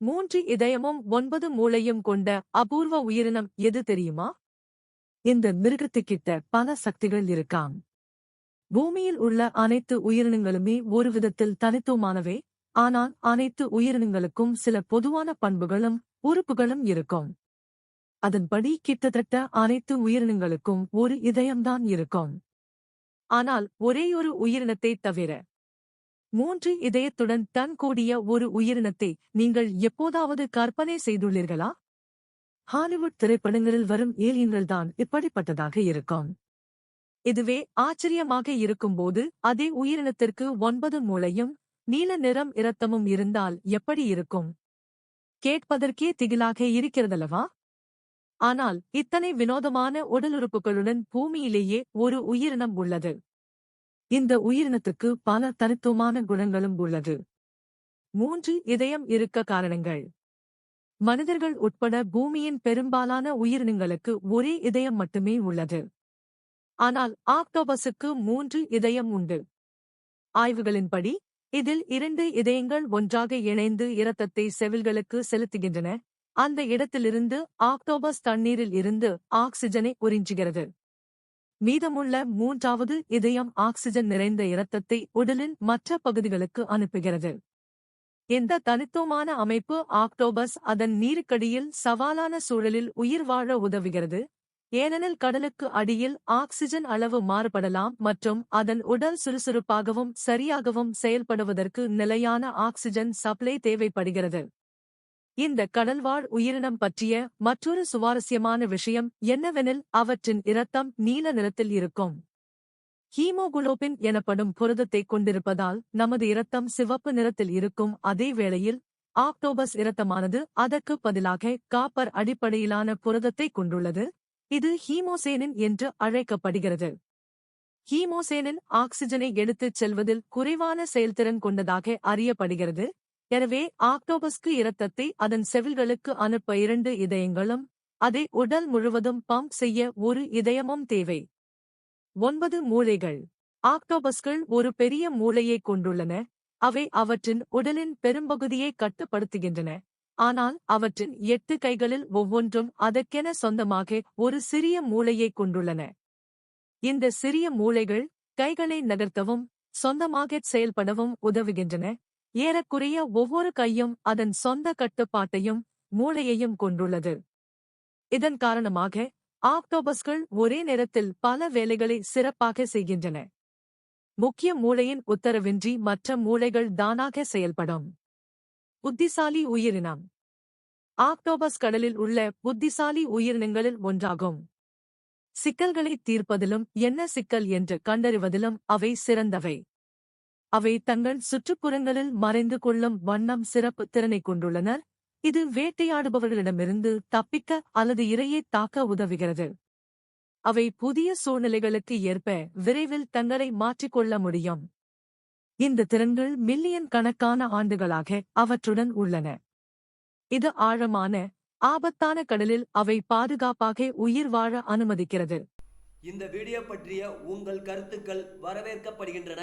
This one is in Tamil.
மூன்று இதயமும் ஒன்பது மூளையும் கொண்ட அபூர்வ உயிரினம் எது தெரியுமா? இந்த மிருகத்துக்கிட்ட பல சக்திகள் இருக்காம். பூமியில் உள்ள அனைத்து உயிரினங்களுமே ஒரு விதத்தில் தனித்துவமானவே ஆனால் அனைத்து உயிரினங்களுக்கும் சில பொதுவான பண்புகளும் உறுப்புகளும் இருக்கும். அதன்படி கிட்டத்தட்ட அனைத்து உயிரினங்களுக்கும் ஒரு இதயம்தான் இருக்கும். ஆனால் ஒரேயொரு உயிரினத்தை தவிர மூன்று இதயத்துடன் தன் கூடிய ஒரு உயிரினத்தை நீங்கள் எப்போதாவது கற்பனை செய்துள்ளீர்களா? ஹாலிவுட் திரைப்படங்களில் வரும் ஏலியன்கள்தான் இப்படிப்பட்டதாக இருக்கும். இதுவே ஆச்சரியமாக இருக்கும்போது அதே உயிரினத்திற்கு ஒன்பது மூளையும் நீல நிறம் இரத்தமும் இருந்தால் எப்படி இருக்கும்? கேட்பதற்கே திகிலாக இருக்கிறதல்லவா? ஆனால் இத்தனை வினோதமான உடலுறுப்புகளுடன் பூமியிலேயே ஒரு உயிரினம் உள்ளது. இந்த உயிரினத்துக்கு பல தனித்துவமான குணங்களும் உள்ளது. மூன்று இதயம் இருக்க காரணங்கள். மனிதர்கள் உட்பட பூமியின் பெரும்பாலான உயிரினங்களுக்கு ஒரே இதயம் மட்டுமே உள்ளது. ஆனால் ஆக்டோபஸுக்கு மூன்று இதயம் உண்டு. ஆய்வுகளின்படி இதில் இரண்டு இதயங்கள் ஒன்றாக இணைந்து இரத்தத்தை செவில்களுக்கு செலுத்துகின்றன. அந்த இடத்திலிருந்து ஆக்டோபஸ் தண்ணீரில் இருந்து ஆக்சிஜனை உறிஞ்சுகிறது. மீதமுள்ள மூன்றாவது இதயம் ஆக்சிஜன் நிறைந்த இரத்தத்தை உடலின் மற்ற பகுதிகளுக்கு அனுப்புகிறது. இந்த தனித்துவமான அமைப்பு ஆக்டோபஸ் அதன் நீருக்கடியில் சவாலான சூழலில் உயிர் வாழ உதவுகிறது. ஏனெனில் கடலுக்கு அடியில் ஆக்சிஜன் அளவு மாறுபடலாம் மற்றும் அதன் உடல் சுறுசுறுப்பாகவும் சரியாகவும் செயல்படுவதற்கு நிலையான ஆக்சிஜன் சப்ளை தேவைப்படுகிறது. இந்த கடல்வாழ் உயிரினம் பற்றிய மற்றொரு சுவாரஸ்யமான விஷயம் என்னவெனில் அவற்றின் இரத்தம் நீல நிறத்தில் இருக்கும். ஹீமோகுளோபின் எனப்படும் புரதத்தை கொண்டிருப்பதால் நமது இரத்தம் சிவப்பு நிறத்தில் இருக்கும். அதே வேளையில் ஆக்டோபஸ் இரத்தமானது அதற்கு பதிலாக காப்பர் அடிப்படையிலான புரதத்தை கொண்டுள்ளது. இது ஹீமோசேனின் என்று அழைக்கப்படுகிறது. ஹீமோசேனின் ஆக்சிஜனை எடுத்துச் செல்வதில் குறைவான செயல்திறன் கொண்டதாக அறியப்படுகிறது. எனவே ஆக்டோபஸ்க்கு இரத்தத்தை அதன் செவில்களுக்கு அனுப்ப இரண்டு இதயங்களும் அதை உடல் முழுவதும் பம்ப் செய்ய ஒரு இதயமும் தேவை. ஒன்பது மூளைகள். ஆக்டோபஸ்கள் ஒரு பெரிய மூளையை கொண்டுள்ளன. அவை அவற்றின் உடலின் பெரும்பகுதியை கட்டுப்படுத்துகின்றன. ஆனால் அவற்றின் எட்டு கைகளில் ஒவ்வொன்றும் அதற்கென சொந்தமாக ஒரு சிறிய மூளையை கொண்டுள்ளன. இந்த சிறிய மூளைகள் கைகளை நகர்த்தவும் சொந்தமாகச் செயல்படவும் உதவுகின்றன. ஏறக்குறைய ஒவ்வொரு கையும் அதன் சொந்த கட்டுப்பாட்டையும் மூளையையும் கொண்டுள்ளது. இதன் காரணமாக ஆக்டோபஸ்கள் ஒரே நேரத்தில் பல வேலைகளை சிறப்பாக செய்கின்றன. முக்கிய மூளையின் உத்தரவின்றி மற்ற மூளைகள் தானாக செயல்படும். புத்திசாலி உயிரினம். ஆக்டோபஸ் கடலில் உள்ள புத்திசாலி உயிரினங்களில் ஒன்றாகும். சிக்கல்களை தீர்ப்பதிலும் என்ன சிக்கல் என்று கண்டறிவதிலும் அவை சிறந்தவை. அவை தங்கள் சுற்றுப்புறங்களில் மறைந்து கொள்ளும் வண்ணம் சிறப்பு திறனை கொண்டுள்ளனர். இது வேட்டையாடுபவர்களிடமிருந்து தப்பிக்க அல்லது இரையை தாக்க உதவுகிறது. அவை புதிய சூழ்நிலைகளுக்கு ஏற்ப விரைவில் தங்களை மாற்றிக்கொள்ள முடியும். இந்த திறன்கள் மில்லியன் கணக்கான ஆண்டுகளாக அவற்றுடன் உள்ளன. இது ஆழமான ஆபத்தான கடலில் அவை பாதுகாப்பாக உயிர் வாழ அனுமதிக்கிறது. இந்த வீடியோ பற்றிய உங்கள் கருத்துக்கள் வரவேற்கப்படுகின்றன.